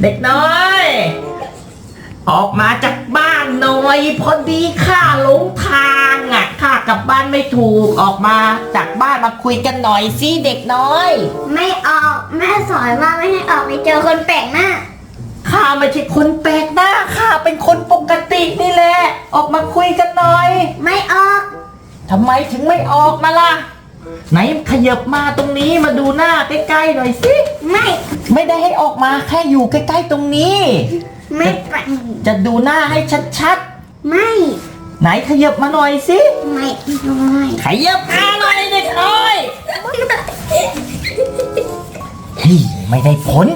เด็กน้อย ออกมาจากบ้านหน่อยพอดีข้าหลงทางอะข้ากลับบ้านไม่ถูกออกมาจากบ้านมาคุยกันหน่อยสิเด็กน้อย ไม่ออกแม่สอนว่าไม่ให้ออกไปเจอคนแปลกหน้าข้าไม่ใช่คนแปลกหน้าข้าเป็นคนปกตินี่แหละ ออกมาคุยกันหน่อย ไม่ออกทำไมถึงไม่ออกมาล่ะ ไหนขยับมาตรงนี้มาดูหน้าใกล้ๆหน่อยสิ ไม่ ไม่ได้ให้ออกมาแค่อยู่ใกล้ๆตรงนี้ ไม่ไป จะดูหน้าให้ชัดไม่ ๆ ไหนขยับมาหน่อยสิ ไม่ไม่ขยับมาหน่อยเด็กน้อยเฮ้ยไม่ได้ผล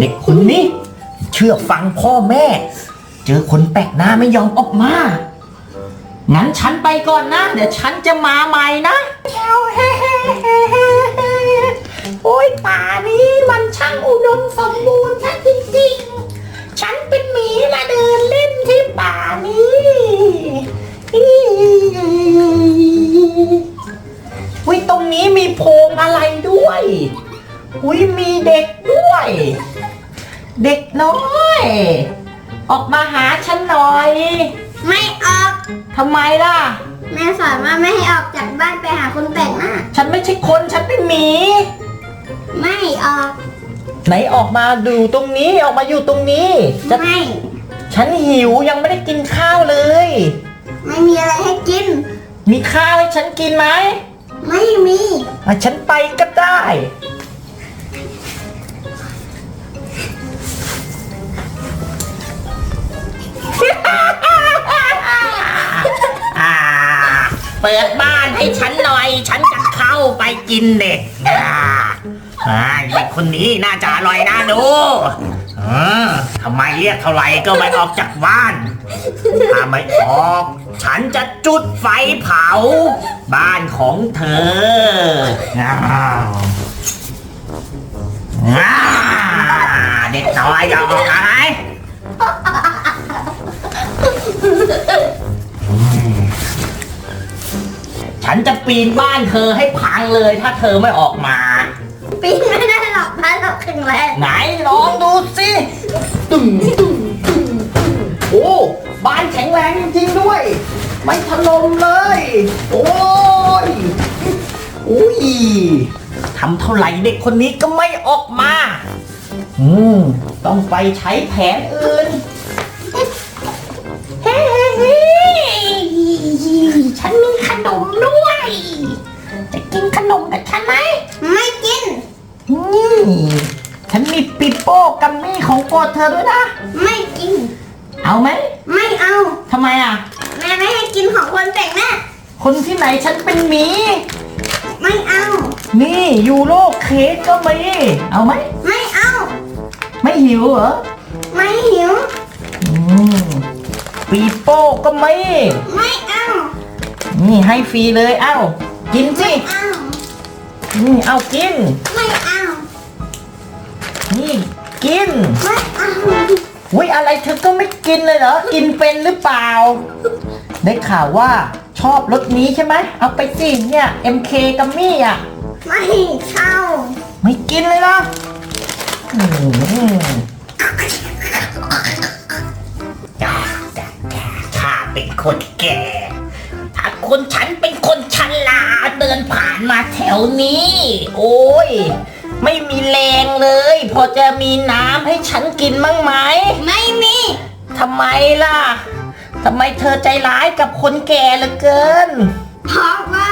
เด็กคนนี้ เชื่อฟังพ่อแม่ เจอคนแปลกหน้าไม่ยอมออกมา งั้นฉันไปก่อนนะ เดี๋ยวฉันจะมาใหม่นะโอ้ยป่านี้มันช่างอุดมสมบูรณ์นะจริงๆ ฉันเป็นหมีมาเดินเล่นที่ป่านี้อุ้ยตรงนี้มีโพรงอะไรด้วย อุ้ยมีเด็กด้วย เด็กน้อย ออกมาหาฉันหน่อย ทำไมล่ะ แม่สอนว่าไม่ให้ออกจากบ้านไปหาคนแปลกหน้าฉันไม่ใช่คนฉันเป็นหมี ไม่ออก ไหนออกมาดูตรงนี้ออกมาอยู่ตรงนี้จะไม่ ฉันหิวยังไม่ได้กินข้าวเลย ไม่มีอะไรให้กิน มีข้าวให้ฉันกินไหมไม่มี อะฉันไปก็ได้ เปิดบ้านให้ฉันหน่อย ฉันจะเข้าไปกินเด็กอ่าอ่าเด็กคนนี้น่าจะอร่อยน่าดูอ่าทำไมเรียกเท่าไหร่ก็ไม่ออกจากบ้าน ถ้าไม่ออก ฉันจะจุดไฟเผา บ้านของเธออ้าวอ้าเด็กน้อยจะออกอะไร นจะปีนบ้านเธอให้พังเลยถ้าเธอไม่ออกมา ปีนไม่ได้หรอกบ้านเราแข็งแรงไหนลองดูสิตึงตึงตึงโอ้บ้านแข็งแรงจริงๆด้วย ไม่ถล่มเลย โอ้ยอุ้ยทำเท่าไหร่เด็กคนนี้ก็ไม่ออกมา อืม ต้องไปใช้แผนอื่น เฮ้เฮ้ฉันมีข นมด้วย จะกินขนมกับฉันไหม ไม่กิน นี่ ฉันมีปิโป้กัมมี่ของโปรดเธอด้วยนะ ไม่กิน เอาไหม ไม่เอา ทำไมอะ แม่ไม่ให้กินของคนแปลกหน้า คนที่ไหนฉันเป็นหมี ไม่เอา นี่ยูโรเค้กก็มี เอาไหม ไม่เอา ไม่หิวเหรอ ไม่หิว อืมปีโป้ก็มี ไม่เอา นี่ให้ฟรีเลยเอ้ากินสิเอานี่เอากิน ไม่เอานี่กินไม่เอาอุ้ยอะไรเธอก็ไม่กินเลยเหรอกินเป็นหรือเปล่า ได้ข่าวว่าชอบรสนี้ใช่ไหมเอาไปสิเนี่ย MK กัมมี่อะไม่เอาไม่กินเลยเหรออืมจ้าจ้าจ้าข้าเป็นคนแก่ถ้า คนฉันเป็นคนชราเดินผ่านมาแถวนี้ โอ้ย ไม่มีแรงเลย พอจะมีน้ำให้ฉันกินมั้งไหมไม่มีทำไมล่ะทำไมเธอใจร้ายกับคนแก่เหลือเกิน เพราะว่า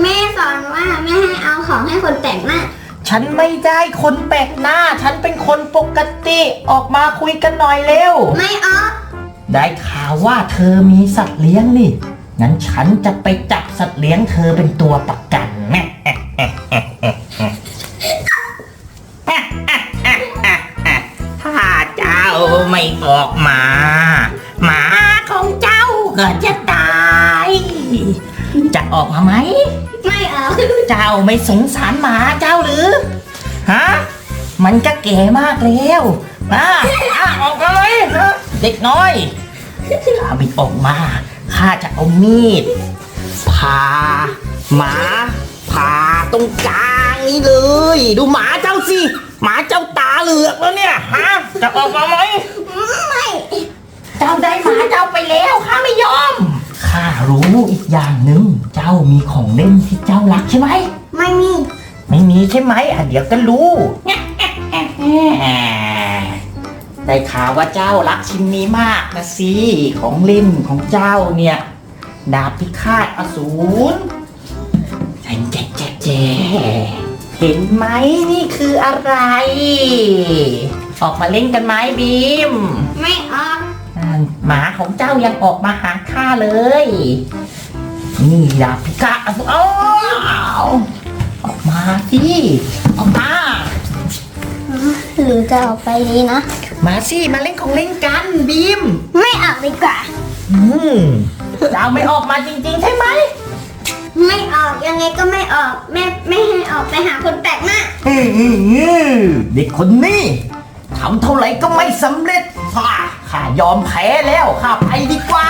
แม่สอนว่าไม่ให้เอาของให้คนแปลกหน้าฉันไม่ได้คนแปลกหน้า ฉันเป็นคนปกติออกมาคุยกันหน่อยเร็ว ไม่ออกได้ข่าวว่าเธอมีสัตว์เลี้ยงนี่ งั้นฉันจะไปจับสัตว์เลี้ยงเธอเป็นตัวประกันแม่ถ้าเจ้าไม่ออกมา หมาของเจ้าก็จะตาย จะออกมาไหม ไม่ออกเจ้าไม่สงสารหมาเจ้าหรือ ฮะ มันก็แก่มากแล้วอะอะอกมาเลยเด็กน้อยถ้าไม่ออกมา ข้าจะเอามีดผ่าหมาผ่าตรงกลางนี้เลย ดูหมาเจ้าสิ หมาเจ้าตาเหลือกแล้วเนี่ยฮะจะออกมาไหมไม่เจ้าได้หมาเจ้าไปแล้วข้าไม่ยอมข้ารู้อีกอย่างหนึ่งเจ้ามีของเล่นที่เจ้ารักใช่ไหมไม่มี ไม่มีใช่ไหมอะเดี๋ยวก็รู้ ได้ข่าวว่าเจ้ารักชิ้นนี้มากนะสิของเล่นของเจ้าเนี่ย ดาบพิฆาตอสูรแจแจแจแจเห็นไหมนี่คืออะไร ออกมาเล่นกันไหมบีม ไม่ออกอ่าหมาของเจ้ายังออกมาหาข้าเลย นี่ดาบพิฆาตอสูรเอาออกมาสิออกมาหรือจะออกไปนี้นะ มาสิมาเล่นของเล่นกันบีมไม่ออกดีกว่า อืมเจ้าไม่ออกมาจริง ๆ ใช่ไหมไม่ออกยังไงก็ไม่ออกแม่ไม่ให้ออกไปหาคนแปลกหน้าอื้อหือเด็กคนนี้ทำเท่าไหร่ก็ไม่สำเร็จข้าข้ายอมแพ้แล้วข้าไปดีกว่า